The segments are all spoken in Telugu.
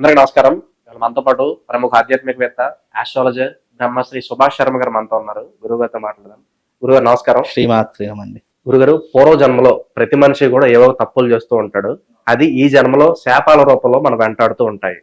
అందరికీ నమస్కారం. మనతో పాటు ప్రముఖ ఆధ్యాత్మికవేత్త ఆస్ట్రాలజర్ బ్రహ్మశ్రీ సుభాష్ శర్మ గారు మనతో ఉన్నారు. గురువు గారితో మాట్లాడదాం. గురుగారు నమస్కారం. శ్రీమాత్రేమండి గురుగారు పూర్వ జన్మలో ప్రతి మనిషి కూడా ఏవో తప్పులు చేస్తూ ఉంటాడు. అది ఈ జన్మలో శాపాల రూపంలో మనం వెంటాడుతూ ఉంటాయి.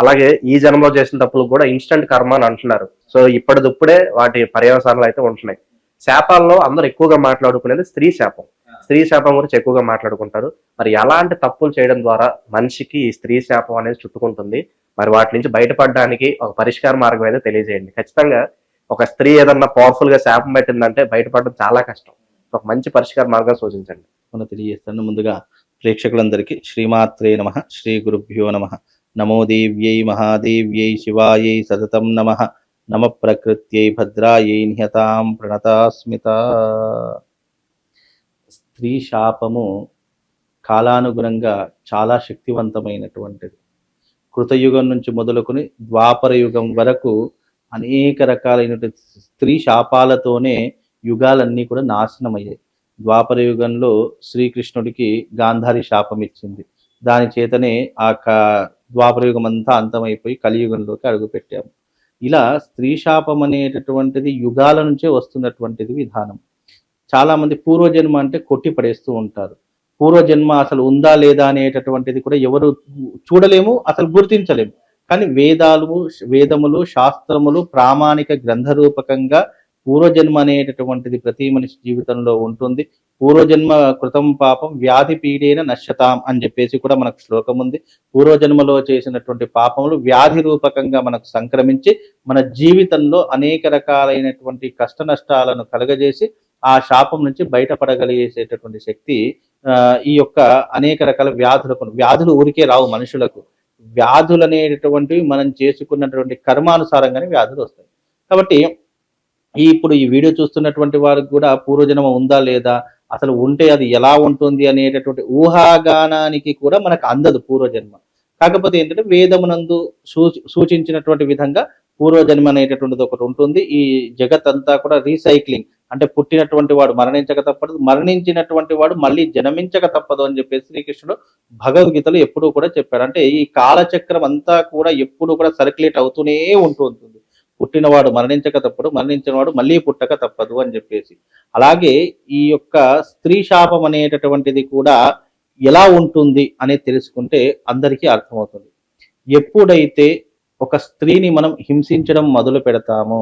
అలాగే ఈ జన్మలో చేసిన తప్పులు కూడా ఇన్స్టంట్ కర్మ అని అంటున్నారు. సో ఇప్పటిదిప్పుడే వాటి పర్యవసానాలు అయితే ఉంటున్నాయి. శాపాల్లో అందరూ ఎక్కువగా మాట్లాడుకునేది స్త్రీ శాపం. స్త్రీ శాపం గురించి ఎక్కువగా మాట్లాడుకుంటారు. మరి ఎలాంటి తప్పులు చేయడం ద్వారా మనిషికి ఈ స్త్రీ శాపం అనేది చుట్టుకుంటుంది. మరి వాటి నుంచి బయటపడడానికి ఒక పరిష్కార మార్గం అయితే తెలియజేయండి. ఖచ్చితంగా ఒక స్త్రీ ఏదన్నా పవర్ఫుల్గా శాపం పెట్టిందంటే బయటపడడం చాలా కష్టం. ఒక మంచి పరిష్కార మార్గం సూచించండి. మనం తెలియజేస్తాను. ముందుగా ప్రేక్షకులందరికీ శ్రీమాత్రే నమ. శ్రీ గురుభ్యో నమ. నమో దేవ్యై మహాదేవ్యై శివాయై సతతం నమ. నమ ప్రకృత్యై భద్రాయై నిహతాం ప్రణతాస్మిత. స్త్రీ శాపము కాలానుగుణంగా చాలా శక్తివంతమైనటువంటిది. కృతయుగం నుంచి మొదలుకొని ద్వాపర యుగం వరకు అనేక రకాలైనటువంటి స్త్రీ శాపాలతోనే యుగాలన్నీ కూడా నాశనం అయ్యాయి ద్వాపర యుగంలో శ్రీకృష్ణుడికి గాంధారి శాపం ఇచ్చింది. దాని చేతనే ఆ క- ద్వాపర యుగం అంతా అంతమైపోయి కలియుగంలోకి అడుగుపెట్టాము. ఇలా స్త్రీ శాపం అనేటటువంటిది యుగాల నుంచే వస్తున్నటువంటిది విధానం. చాలా మంది పూర్వజన్మ అంటే కొట్టి పడేస్తూ ఉంటారు. పూర్వజన్మ అసలు ఉందా లేదా అనేటటువంటిది కూడా ఎవరు చూడలేము అసలు గుర్తించలేము. కానీ వేదాలు వేదములు శాస్త్రములు ప్రామాణిక గ్రంథ రూపకంగా పూర్వజన్మ అనేటటువంటిది ప్రతి మనిషి జీవితంలో ఉంటుంది. పూర్వజన్మ కృతం పాపం వ్యాధి పీడైన నశ్యతాం అని చెప్పేసి కూడా మనకు శ్లోకం ఉంది. పూర్వజన్మలో చేసినటువంటి పాపములు వ్యాధి రూపకంగా మనకు సంక్రమించి మన జీవితంలో అనేక రకాలైనటువంటి కష్ట నష్టాలను కలగజేసి ఆ శాపం నుంచి బయటపడగలిగేసేటటువంటి శక్తి ఆ, ఈ యొక్క అనేక రకాల వ్యాధులకు వ్యాధులు ఊరికే రావు మనుషులకు. వ్యాధులు అనేటటువంటివి మనం చేసుకున్నటువంటి కర్మానుసారంగానే వ్యాధులు వస్తాయి. కాబట్టి ఈ ఇప్పుడు ఈ వీడియో చూస్తున్నటువంటి వారికి కూడా పూర్వజన్మ ఉందా లేదా అసలు ఉంటే అది ఎలా ఉంటుంది అనేటటువంటి ఊహాగానానికి కూడా మనకు అందదు పూర్వజన్మ. కాకపోతే ఏంటంటే వేదమునందు సూచి సూచించినటువంటి విధంగా పూర్వజన్మ అనేటటువంటిది ఒకటి ఉంటుంది. ఈ జగత్ అంతా కూడా రీసైక్లింగ్ అంటే పుట్టినటువంటి వాడు మరణించక తప్పదు మరణించినటువంటి వాడు మళ్ళీ జన్మించక తప్పదు అని చెప్పేసి శ్రీకృష్ణుడు భగవద్గీతలో ఎప్పుడూ కూడా చెప్పాడు అంటే ఈ కాలచక్రం అంతా కూడా ఎప్పుడు కూడా సర్క్యులేట్ అవుతూనే ఉంటూ ఉంటుంది. పుట్టినవాడు మరణించక తప్పడు మరణించిన వాడు మళ్ళీ పుట్టక తప్పదు అని చెప్పేసి. అలాగే ఈ యొక్క స్త్రీ శాపం అనేటటువంటిది కూడా ఎలా ఉంటుంది అనేది తెలుసుకుంటే అందరికీ అర్థమవుతుంది. ఎప్పుడైతే ఒక స్త్రీని మనం హింసించడం మొదలు పెడతామో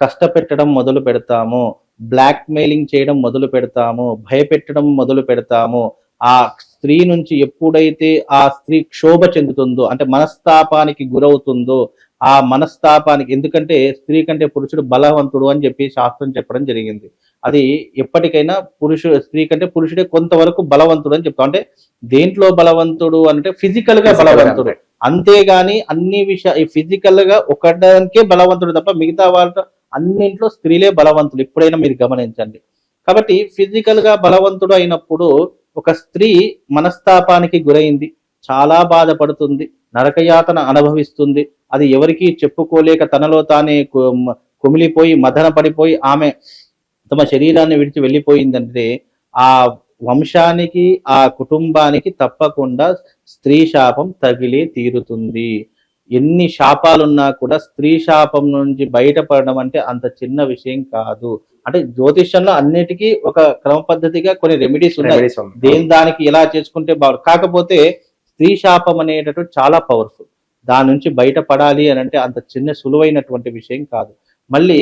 కష్టపెట్టడం మొదలు పెడతామో బ్లాక్ మెయిలింగ్ చేయడం మొదలు పెడతామో భయపెట్టడం మొదలు పెడతామో. ఆ స్త్రీ నుంచి ఎప్పుడైతే ఆ స్త్రీ క్షోభ చెందుతుందో అంటే మనస్తాపానికి గురవుతుందో ఆ మనస్తాపానికి ఎందుకంటే స్త్రీ కంటే పురుషుడు బలవంతుడు అని చెప్పి శాస్త్రం చెప్పడం జరిగింది. అది ఎప్పటికైనా పురుషుడు స్త్రీ కంటే పురుషుడే కొంతవరకు బలవంతుడు అని చెప్తాం. అంటే దేంట్లో బలవంతుడు అంటే ఫిజికల్గా బలవంతుడు. అంతేగాని అన్ని విషయ ఫిజికల్గా ఒకదానికే బలవంతుడు తప్ప మిగతా వాళ్ళ అన్నింట్లో స్త్రీలే బలవంతులు. ఎప్పుడైనా మీరు గమనించండి. కాబట్టి ఫిజికల్గా బలవంతుడు అయినప్పుడు ఒక స్త్రీ మనస్తాపానికి గురైంది. చాలా బాధపడుతుంది. నరకయాతన అనుభవిస్తుంది. అది ఎవరికీ చెప్పుకోలేక తనలో తానే కుమిలిపోయి మదన పడిపోయి ఆమె తమ శరీరాన్ని విడిచి వెళ్ళిపోయిందంటే ఆ వంశానికి ఆ కుటుంబానికి తప్పకుండా స్త్రీ శాపం తగిలే తీరుతుంది. ఎన్ని శాపాలున్నా కూడా స్త్రీ శాపం నుంచి బయటపడడం అంటే అంత చిన్న విషయం కాదు. అంటే జ్యోతిష్యంలో అన్నిటికీ ఒక క్రమ పద్ధతిగా కొన్ని రెమెడీస్ ఉన్నాయి. దేని దానికి ఎలా చేసుకుంటే బాగు కాకపోతే స్త్రీ శాపం అనేటటువంటి చాలా పవర్ఫుల్ దాని నుంచి బయటపడాలి అని అంటే అంత చిన్న సులువైనటువంటి విషయం కాదు. మళ్ళీ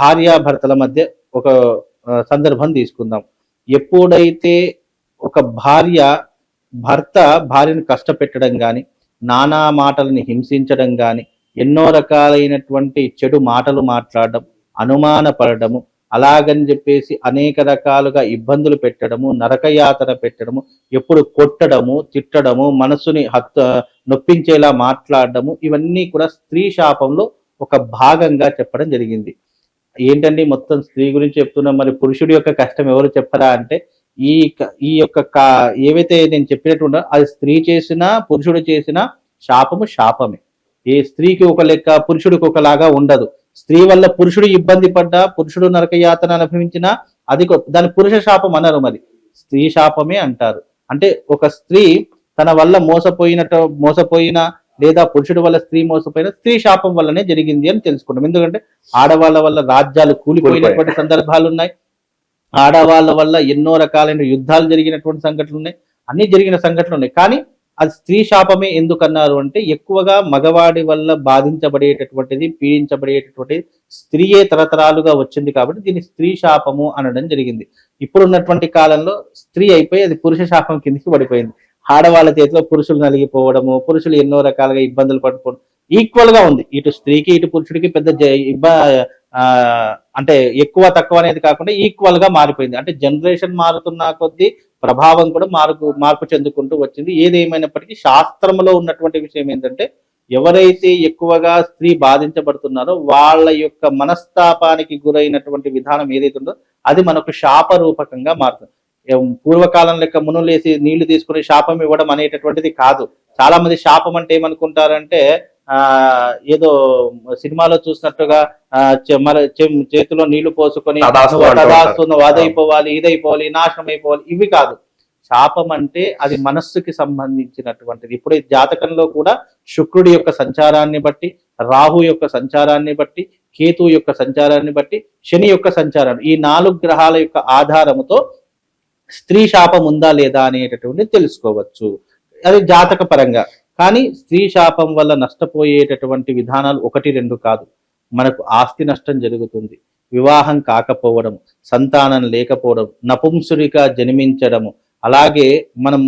భార్యాభర్తల మధ్య ఒక సందర్భం తీసుకుందాం. ఎప్పుడైతే ఒక భార్య భర్త భార్యను కష్టపెట్టడం కానీ నానా మాటలని హింసించడం కానీ ఎన్నో రకాలైనటువంటి చెడు మాటలు మాట్లాడడం అనుమానపడము అలాగని చెప్పేసి అనేక రకాలుగా ఇబ్బందులు పెట్టడము నరకయాతన పెట్టడము ఎప్పుడు కొట్టడము తిట్టడము మనసుని హత్ నొప్పించేలా మాట్లాడడము ఇవన్నీ కూడా స్త్రీ శాపంలో ఒక భాగంగా చెప్పడం జరిగింది. ఏంటండి మొత్తం స్త్రీ గురించి చెప్తున్నాం మరి పురుషుడి యొక్క కష్టం ఎవరు చెప్పరా అంటే ఈ ఈ యొక్క కా- ఏవైతే నేను చెప్పినట్టు అది స్త్రీ చేసినా పురుషుడు చేసినా శాపము శాపమే. ఏ స్త్రీకి ఒక లెక్క పురుషుడికి ఒకలాగా ఉండదు. స్త్రీ వల్ల పురుషుడు ఇబ్బంది పడ్డా పురుషుడు నరకయాతన అనుభవించినా అది దాని పురుష శాపం అన్నారు మరి. స్త్రీ శాపమే అంటారు. అంటే ఒక స్త్రీ తన వల్ల మోసపోయినట్టు మోసపోయిన లేదా పురుషుడి వల్ల స్త్రీ మోసపోయిన స్త్రీ శాపం వల్లనే జరిగింది అని తెలుసుకున్నాం ఎందుకంటే ఆడవాళ్ళ వల్ల రాజ్యాలు కూలిపోయినటువంటి సందర్భాలు ఉన్నాయి ఆడవాళ్ళ వల్ల ఎన్నో రకాలైన యుద్ధాలు జరిగినటువంటి సంఘటనలు ఉన్నాయి. అన్ని జరిగిన సంఘటనలు ఉన్నాయి. కానీ అది స్త్రీ శాపమే ఎందుకన్నారు అంటే ఎక్కువగా మగవాడి వల్ల బాధించబడేటటువంటిది పీడించబడేటటువంటిది స్త్రీయే తరతరాలుగా వచ్చింది కాబట్టి దీన్ని స్త్రీ శాపము అనడం జరిగింది. ఇప్పుడున్నటువంటి కాలంలో స్త్రీ అయిపోయి అది పురుష శాపం కిందికి పడిపోయింది. ఆడవాళ్ళ చేతిలో పురుషులు నలిగిపోవడము పురుషులు ఎన్నో రకాలుగా ఇబ్బందులు పడిపోవడం ఈక్వల్గా ఉంది. ఇటు స్త్రీకి ఇటు పురుషుడికి పెద్ద జ- అంటే ఎక్కువ తక్కువ అనేది కాకుండా ఈక్వల్గా మారిపోయింది. అంటే జనరేషన్ మారుతున్న కొద్దీ ప్రభావం కూడా మార్పు మార్పు చెందుకుంటూ వచ్చింది. ఏదేమైనప్పటికీ శాస్త్రంలో ఉన్నటువంటి విషయం ఏంటంటే ఎవరైతే ఎక్కువగా స్త్రీ బాధించబడుతున్నారో వాళ్ళ యొక్క మనస్తాపానికి గురైనటువంటి విధానం ఏదైతే ఉందో అది మనకు శాప రూపకంగా మారుతుంది పూర్వకాలం లెక్క మునులేసి నీళ్ళు తీసుకుని శాపం ఇవ్వడం అనేటటువంటిది కాదు. చాలా మంది శాపం అంటే ఏమనుకుంటారంటే ఏదో సినిమాలో చూసినట్టుగా చేతిలో నీళ్ళు పోసుకొని అదైపోవాలి ఇదైపోవాలి నాశనం అయిపోవాలి ఇవి కాదు. శాపం అంటే అది మనస్సుకి సంబంధించినటువంటిది. ఇప్పుడు జాతకంలో కూడా శుక్రుడి యొక్క సంచారాన్ని బట్టి రాహు యొక్క సంచారాన్ని బట్టి కేతు యొక్క సంచారాన్ని బట్టి శని యొక్క సంచారాన్ని ఈ నాలుగు గ్రహాల యొక్క ఆధారముతో స్త్రీ శాపం ఉందా లేదా అనేటటువంటి తెలుసుకోవచ్చు. అది జాతక పరంగా. కానీ స్త్రీ శాపం వల్ల నష్టపోయేటటువంటి విధానాలు ఒకటి రెండు కాదు. మనకు ఆస్తి నష్టం జరుగుతుంది. వివాహం కాకపోవడం సంతానం లేకపోవడం నపుంసుడిగా జన్మించడము అలాగే మనం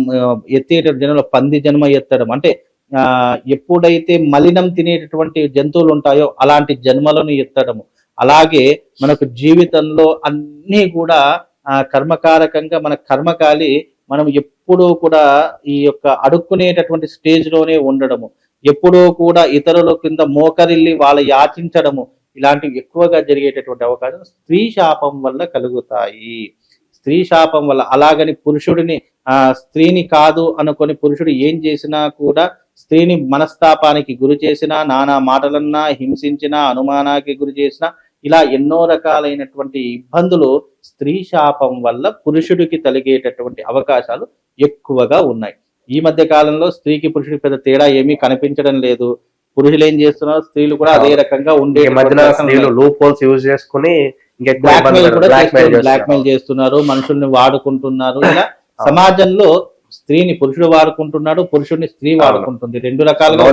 ఎత్తేట జనంలో పంది జన్మ ఎత్తడం అంటే ఆ ఎప్పుడైతే మలినం తినేటటువంటి జంతువులు ఉంటాయో అలాంటి జన్మలను ఎత్తడము. అలాగే మనకు జీవితంలో అన్నీ కూడా ఆ కర్మకారకంగా మన కర్మకాలి మనం ఎప్పుడూ కూడా ఈ యొక్క అడుక్కునేటటువంటి స్టేజ్లోనే ఉండడము. ఎప్పుడూ కూడా ఇతరుల కింద మోకరిల్లి వాళ్ళ యాచించడము ఇలాంటివి ఎక్కువగా జరిగేటటువంటి అవకాశం స్త్రీ శాపం వల్ల కలుగుతాయి. స్త్రీ శాపం వల్ల అలాగని పురుషుడిని ఆ స్త్రీని కాదు అనుకొని పురుషుడు ఏం చేసినా కూడా స్త్రీని మనస్తాపానికి గురి చేసినా నానా మాటలన్నా హింసించినా అనుమానానికి గురి చేసినా ఇలా ఎన్నో రకాలైనటువంటి ఇబ్బందులు స్త్రీ శాపం వల్ల పురుషుడికి కలిగేటటువంటి అవకాశాలు ఎక్కువగా ఉన్నాయి. ఈ మధ్య కాలంలో స్త్రీకి పురుషుడికి పెద్ద తేడా ఏమీ కనిపించడం లేదు. పురుషులు ఏం చేస్తున్నారు స్త్రీలు కూడా అదే రకంగా ఉండే లూప్ హోల్స్ యూజ్ చేసుకుని ఇంకెక్కువ బ్లాక్ ఇబ్బంది మెయిల్ కూడా బ్లాక్ మెయిల్ చేస్తున్నారు. బ్లాక్ మెయిల్ చేస్తున్నారు మనుషుల్ని వాడుకుంటున్నారు. ఇలా సమాజంలో స్త్రీని పురుషుడు వాడుకుంటున్నాడు పురుషుడిని స్త్రీ వాడుకుంటుంది. రెండు రకాలుగా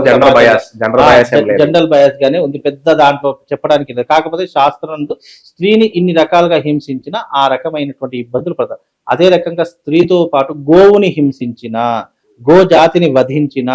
జనరల్ బయాస్ గానే ఉంది. పెద్ద దాంట్లో చెప్పడానికి కాకపోతే శాస్త్రంలో స్త్రీని ఇన్ని రకాలుగా హింసించిన ఆ రకమైనటువంటి ఇబ్బందులు పడతారు అదే రకంగా స్త్రీతో పాటు గోవుని హింసించిన గో జాతిని వధించిన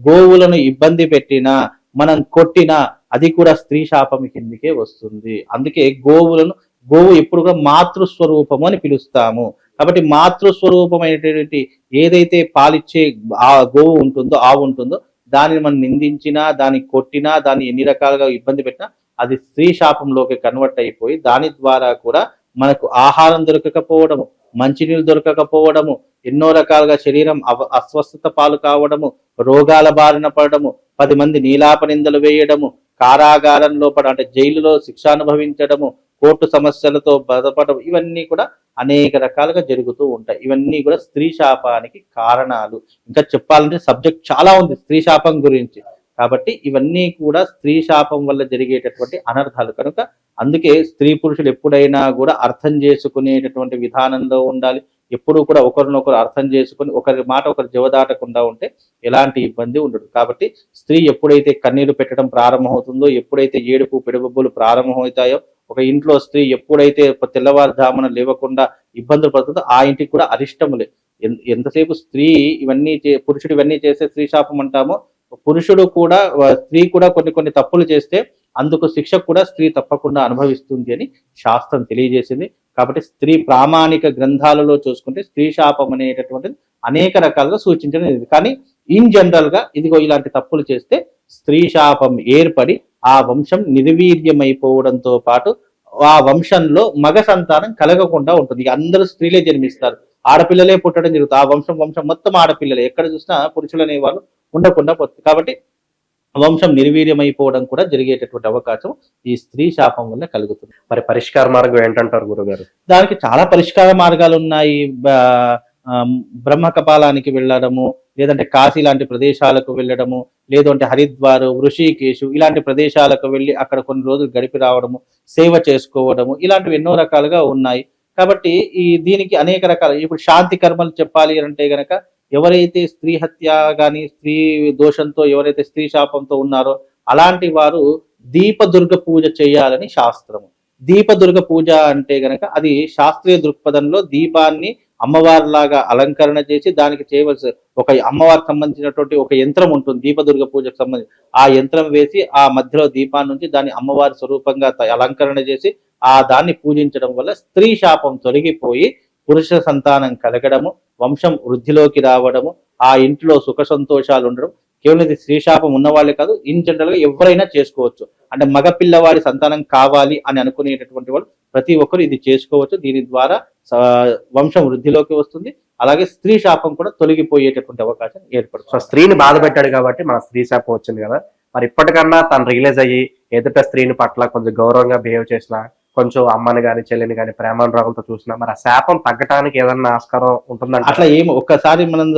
గోవులను ఇబ్బంది పెట్టిన మనం కొట్టిన అది కూడా స్త్రీ శాపం కిందికే వస్తుంది. అందుకే గోవులను గోవు ఎప్పుడు కూడా మాతృస్వరూపము అని పిలుస్తాము. కాబట్టి మాతృస్వరూపమైనటువంటి ఏదైతే పాలిచ్చే ఆ గోవు ఉంటుందో ఆవు ఉంటుందో దానిని మనం నిందించినా దాన్ని కొట్టినా దాన్ని ఎన్ని రకాలుగా ఇబ్బంది పెట్టినా అది స్త్రీ శాపంలోకి కన్వర్ట్ అయిపోయి దాని ద్వారా కూడా మనకు ఆహారం దొరకకపోవడము మంచినీళ్ళు దొరకకపోవడము ఎన్నో రకాలుగా శరీరం అవ అస్వస్థత పాలు కావడము రోగాల బారిన పడడము పది మంది నీలాప నిందలు వేయడము కారాగారంలో పడ అంటే జైలులో శిక్ష అనుభవించడము కోర్టు సమస్యలతో బాధపడడం ఇవన్నీ కూడా అనేక రకాలుగా జరుగుతూ ఉంటాయి. ఇవన్నీ కూడా స్త్రీ శాపానికి కారణాలు. ఇంకా చెప్పాలంటే సబ్జెక్ట్ చాలా ఉంది స్త్రీ శాపం గురించి. కాబట్టి ఇవన్నీ కూడా స్త్రీ శాపం వల్ల జరిగేటటువంటి అనర్థాలు కనుక అందుకే స్త్రీ పురుషులు ఎప్పుడైనా కూడా అర్థం చేసుకునేటటువంటి విధానంలో ఉండాలి. ఎప్పుడూ కూడా ఒకరినొకరు అర్థం చేసుకుని ఒకరి మాట ఒకరు జవదాటకుండా ఉంటే ఎలాంటి ఇబ్బంది ఉండదు. కాబట్టి స్త్రీ ఎప్పుడైతే కన్నీరు పెట్టడం ప్రారంభమవుతుందో ఎప్పుడైతే ఏడుపు పెడబొబ్బులు ప్రారంభమవుతాయో ఒక ఇంట్లో స్త్రీ ఎప్పుడైతే తెల్లవారుజామున లేవకుండా ఇబ్బందులు పడుతుందో ఆ ఇంటికి కూడా అరిష్టములే. ఎంతసేపు స్త్రీ ఇవన్నీ చే- పురుషుడు ఇవన్నీ చేస్తే స్త్రీ శాపం అంటామో పురుషుడు కూడా స్త్రీ కూడా కొన్ని కొన్ని తప్పులు చేస్తే అందుకు శిక్ష కూడా స్త్రీ తప్పకుండా అనుభవిస్తుంది అని శాస్త్రం తెలియజేసింది. కాబట్టి స్త్రీ ప్రామాణిక గ్రంథాలలో చూసుకుంటే స్త్రీ శాపం అనేటటువంటిది అనేక రకాలుగా సూచించడం కానీ ఇన్ జనరల్గా ఇదిగో ఇలాంటి తప్పులు చేస్తే స్త్రీ శాపం ఏర్పడి ఆ వంశం నిర్వీర్యమైపోవడంతో పాటు ఆ వంశంలో మగ సంతానం కలగకుండా ఉంటుంది. అందరూ స్త్రీలే జన్మిస్తారు. ఆడపిల్లలే పుట్టడం జరుగుతుంది. ఆ వంశం వంశం మొత్తం ఆడపిల్లలే. ఎక్కడ చూసినా పురుషులు అనేవాళ్ళు ఉండకుండా పోతుంది కాబట్టి వంశం నిర్వీర్యమైపోవడం కూడా జరిగేటటువంటి అవకాశం ఈ స్త్రీ శాపం వల్ల కలుగుతుంది. మరి పరిష్కార మార్గం ఏంటంటారు గురుగారు? దానికి చాలా పరిష్కార మార్గాలు ఉన్నాయి బ్రహ్మ కపాలానికి వెళ్ళడము లేదంటే కాశీ లాంటి ప్రదేశాలకు వెళ్ళడము లేదంటే హరిద్వార్ ఋషికేశు ఇలాంటి ప్రదేశాలకు వెళ్ళి అక్కడ కొన్ని రోజులు గడిపి రావడము సేవ చేసుకోవడము ఇలాంటివి ఎన్నో రకాలుగా ఉన్నాయి. కాబట్టి ఈ దీనికి అనేక రకాల ఇప్పుడు శాంతి కర్మలు చెప్పాలి అంటే గనక ఎవరైతే స్త్రీ హత్య కానీ స్త్రీ దోషంతో ఎవరైతే స్త్రీ శాపంతో ఉన్నారో అలాంటి వారు దీపదుర్గ పూజ చేయాలని శాస్త్రము. దీపదుర్గ పూజ అంటే గనక అది శాస్త్రీయ దృక్పథంలో దీపాన్ని అమ్మవారిలాగా అలంకరణ చేసి దానికి చేయవలసి ఒక అమ్మవారికి సంబంధించినటువంటి ఒక యంత్రం ఉంటుంది దీపదుర్గ పూజకు సంబంధించి. ఆ యంత్రం వేసి ఆ మధ్యలో దీపాన్ని నుంచి దాన్ని అమ్మవారి స్వరూపంగా త- అలంకరణ చేసి ఆ దాన్ని పూజించడం వల్ల స్త్రీ శాపం తొలగిపోయి పురుష సంతానం కలగడము వంశం వృద్ధిలోకి రావడము ఆ ఇంట్లో సుఖ సంతోషాలు ఉండడం కేవలం ఇది స్త్రీ శాపం ఉన్న వాళ్ళే కాదు ఇన్ జనరల్గా ఎవరైనా చేసుకోవచ్చు. అంటే మగ పిల్లవాడి సంతానం కావాలి అని అనుకునేటటువంటి వాళ్ళు ప్రతి ఒక్కరు ఇది చేసుకోవచ్చు. దీని ద్వారా వంశం వృద్ధిలోకి వస్తుంది. అలాగే స్త్రీ శాపం కూడా తొలగిపోయేటటువంటి అవకాశం సో ఏర్పడుతుంది స్త్రీని బాధ పెట్టాడు కాబట్టి మన స్త్రీ శాపం వచ్చింది కదా. మరి ఇప్పటికన్నా తను రియలైజ్ అయ్యి ఎదుట స్త్రీని పట్ల కొంచెం గౌరవంగా బిహేవ్ చేసిన కొంచెం అమ్మని గాని చెల్లిని గాని ప్రేమానురాగంతో చూసినా మరి ఆ శాపం తగ్గటానికి ఏదన్నా ఆస్కారం ఉంటుందంట అట్లా ఏం ఒక్కసారి మనం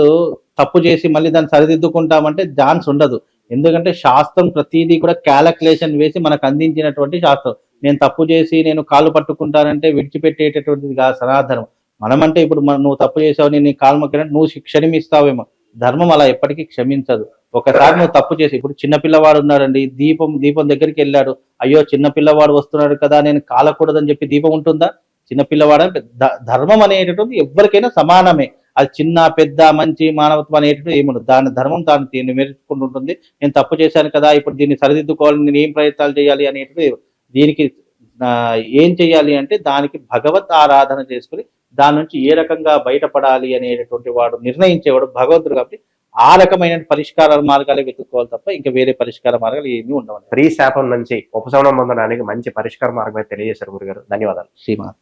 తప్పు చేసి మళ్ళీ దాన్ని సరిదిద్దుకుంటామంటే ఛాన్స్ ఉండదు. ఎందుకంటే శాస్త్రం ప్రతిదీ కూడా క్యాలకులేషన్ వేసి మనకు అందించినటువంటి శాస్త్రం. నేను తప్పు చేసి నేను కాళ్ళు పట్టుకుంటానంటే విడిచిపెట్టేటటువంటిది కాదు సనాతనం. మనమంటే ఇప్పుడు మనం నువ్వు తప్పు చేసావు నేను నీ కాలు మొక్కినట్టు నువ్వు క్షమిస్తావేమో. ధర్మం అలా ఎప్పటికీ క్షమించదు. ఒకసారి నువ్వు తప్పు చేసి ఇప్పుడు చిన్నపిల్లవాడు ఉన్నాడండి దీపం దీపం దగ్గరికి వెళ్ళాడు. అయ్యో చిన్నపిల్లవాడు వస్తున్నాడు కదా నేను కాలకూడదని చెప్పి దీపం ఉంటుందా? చిన్నపిల్లవాడ ధర్మం అనేటటువంటి ఎవరికైనా సమానమే. అది చిన్న పెద్ద మంచి మానవత్వం అనేటటువంటి ఏముండదు. దాని ధర్మం తాను దీన్ని ఉంటుంది. నేను తప్పు చేశాను కదా ఇప్పుడు దీన్ని సరిదిద్దుకోవాలని నేను ఏం ప్రయత్నాలు చేయాలి అనేటివి దీనికి ఏం చేయాలి అంటే దానికి భగవత్ ఆరాధన చేసుకుని దాని నుంచి ఏ రకంగా బయటపడాలి అనేటటువంటి వాడు నిర్ణయించేవాడు భగవంతుడు కాబట్టి ఆ రకమైన పరిష్కార మార్గాలే వెతుక్కోవాలి తప్ప ఇంకా వేరే పరిష్కార మార్గాలు ఏమీ ఉండవు. స్త్రీ శాపం నుంచి ఉపశమనం పొందడానికి మంచి పరిష్కార మార్గం అయితే తెలియజేశారు గురుగారు. ధన్యవాదాలు. శ్రీమాన్